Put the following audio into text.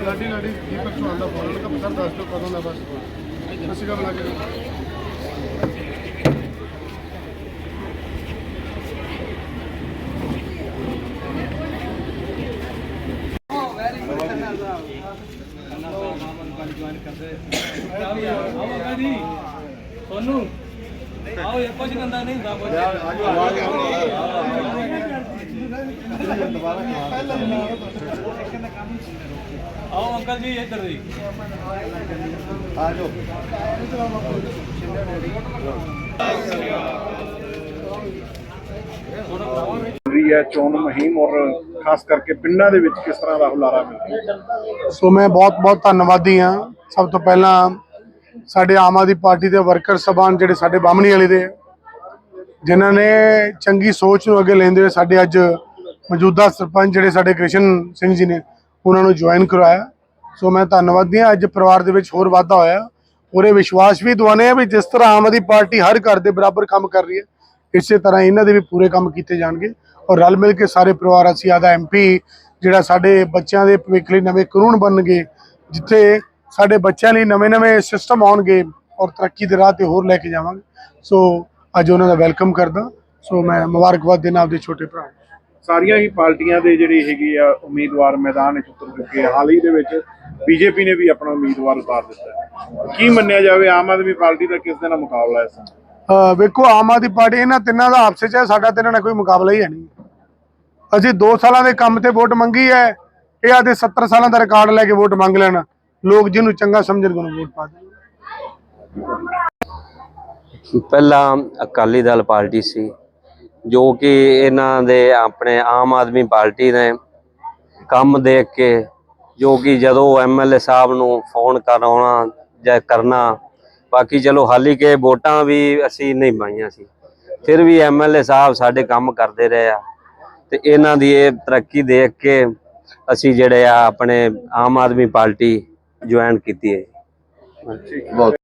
ਲਾਡੀ ਲਾਡੀ ਦੀਪਕ ਚੌਹਾਨ ਦਾ phone ਲਗਾ sir ਦੱਸ ਦਿਓ ਕਦੋਂ ਦਾ ਬਸ ਅਸੀਂ ਕਬ ਲੱਗੇ ਸੋਨੂੰ ਆਓ ਇਹ ਕੁਝ ਗੰਦਾ ਨਹੀਂ ਹੁੰਦਾ ਕੁਝ ਆਓ ਅੰਕਲ ਜੀ ਇੱਧਰ ਦੀ ਰਹੀ ਹੈ ਚੋਣ ਮੁਹਿੰਮ ਔਰ ਖਾਸ ਕਰਕੇ ਪਿੰਡਾਂ ਦੇ ਵਿੱਚ ਕਿਸ ਤਰ੍ਹਾਂ ਦਾ ਹੁਲਾਰਾ ਮਿਲ ਰਿਹਾ? ਸੋ ਮੈਂ ਬਹੁਤ ਬਹੁਤ ਧੰਨਵਾਦੀ ਹਾਂ ਸਭ ਤੋਂ ਪਹਿਲਾਂ ਸਾਡੇ ਆਮ ਆਦਮੀ ਪਾਰਟੀ ਦੇ ਵਰਕਰ ਸਭਾਨ ਜਿਹੜੇ ਸਾਡੇ ਬਾਹਮਣੀ ਵਾਲੇ ਦੇ ਜਿਨ੍ਹਾਂ ਨੇ ਚੰਗੀ ਸੋਚ ਨੂੰ ਅੱਗੇ ਲੈਂਦੇ ਹੋਏ ਸਾਡੇ ਅੱਜ ਮੌਜੂਦਾ ਸਰਪੰਚ ਜਿਹੜੇ ਸਾਡੇ ਕ੍ਰਿਸ਼ਨ ਸਿੰਘ ਜੀ ਨੇ, ਉਹਨਾਂ ਨੂੰ ਜੁਆਇਨ ਕਰਵਾਇਆ। ਸੋ ਮੈਂ ਧੰਨਵਾਦੀ ਹਾਂ। ਅੱਜ ਪਰਿਵਾਰ ਦੇ ਵਿੱਚ ਹੋਰ ਵਾਧਾ ਹੋਇਆ। ਪੂਰੇ ਵਿਸ਼ਵਾਸ ਵੀ ਦਵਾਨੇ ਆ ਵੀ ਜਿਸ ਤਰ੍ਹਾਂ ਆਮ ਆਦਮੀ ਪਾਰਟੀ ਹਰ ਘਰ ਦੇ ਬਰਾਬਰ ਕੰਮ ਕਰ ਰਹੀ ਹੈ, ਇਸੇ ਤਰ੍ਹਾਂ ਇਹਨਾਂ ਦੇ ਵੀ ਪੂਰੇ ਕੰਮ ਕੀਤੇ ਜਾਣਗੇ। ਔਰ ਰਲ ਮਿਲ ਕੇ ਸਾਰੇ ਪਰਿਵਾਰ, ਅਸੀਂ ਆਦਾ ਐਮਪੀ ਜਿਹੜਾ ਸਾਡੇ ਬੱਚਿਆਂ ਦੇ ਭਵਿੱਖ ਲਈ ਨਵੇਂ ਕਾਨੂੰਨ ਬਣਨਗੇ, ਜਿੱਥੇ ਸਾਡੇ ਬੱਚਿਆਂ ਲਈ ਨਵੇਂ-ਨਵੇਂ ਸਿਸਟਮ ਆਉਣਗੇ ਔਰ ਤਰੱਕੀ ਦੇ ਰਾਹ ਤੇ ਹੋਰ ਲੈ ਕੇ ਜਾਵਾਂਗੇ। ਸੋ ਅੱਜ ਉਹਨਾਂ ਦਾ ਵੈਲਕਮ ਕਰਦਾ। ਸੋ ਮੈਂ ਮੁਬਾਰਕਬਾਦ ਦੇਣਾ ਆਪਦੇ ਛੋਟੇ ਭਰਾ ਸਾਰੀਆਂ ਹੀ ਪਾਰਟੀਆਂ ਦੇ ਜਿਹੜੇ ਹੈਗੇ ਆ ਉਮੀਦਵਾਰ ਮੈਦਾਨ ਵਿੱਚ ਉਤਰ ਚੁੱਕੇ। ਹਾਲ ਹੀ ਦੇ ਵਿੱਚ ਬੀਜੇਪੀ ਨੇ ਵੀ ਆਪਣਾ ਉਮੀਦਵਾਰ ਉਤਾਰ ਦਿੱਤਾ ਕੀ ਮੰਨਿਆ ਜਾਵੇ ਆਮ ਆਦਮੀ ਪਾਰਟੀ ਦਾ ਕਿਸ ਦੇ ਨਾਲ ਮੁਕਾਬਲਾ ਹੈ? ਅਹ ਵੇਖੋ ਆਮ ਆਦਮੀ ਪਾਰਟੀ ਇਹਨਾਂ ਤਿੰਨਾਂ ਦਾ ਆਪਸ ਹੈ ਸਾਡਾ ਤਿੰਨਾਂ ਨਾਲ ਕੋਈ ਮੁਕਾਬਲਾ ਹੀ ਹੈ ਨਹੀਂ। ਅਸੀਂ 2 ਸਾਲਾਂ ਦੇ ਕੰਮ ਤੇ ਵੋਟ ਮੰਗੀ ਹੈ ਇਹ ਆਦੇ 70 ਸਾਲਾਂ ਦਾ ਰਿਕਾਰਡ ਲੈ ਕੇ ਵੋਟ ਮੰਗ ਲੈਣ। ਲੋਕ ਜਿਹਨੂੰ ਚੰਗਾ ਸਮਝਣਗੇ ਉਹਨੂੰ ਵੋਟ ਪਾ ਦੇਣ ਪਹਿਲਾਂ ਅਕਾਲੀ ਦਲ ਪਾਰਟੀ ਸੀ, ਜੋ ਕਿ ਇਹਨਾਂ ਦੇ ਆਪਣੇ ਆਮ ਆਦਮੀ ਪਾਰਟੀ ਨੇ ਕੰਮ ਦੇਖ ਕੇ, ਜੋ ਕਿ ਜਦੋਂ ਐਮਐਲਏ ਸਾਹਿਬ ਨੂੰ ਫੋਨ ਕਰਾਉਣਾ ਜਾਂ ਕਰਨਾ, ਬਾਕੀ ਚਲੋ ਹਾਲੀ ਕੇ ਵੋਟਾਂ ਵੀ ਅਸੀਂ ਨਹੀਂ ਪਾਈਆਂ ਸੀ। ਫਿਰ ਵੀ ਐਮਐਲਏ ਸਾਹਿਬ ਸਾਡੇ ਕੰਮ ਕਰਦੇ ਰਹੇ ਆ, ਤੇ ਇਹਨਾਂ ਦੀ ਇਹ ਤਰੱਕੀ ਦੇਖ ਕੇ ਅਸੀਂ ਜਿਹੜੇ ਆ ਆਪਣੇ ਆਮ ਆਦਮੀ ਪਾਰਟੀ ਜੁਆਇਨ ਕੀਤੀ ਹੈ ਬਹੁਤ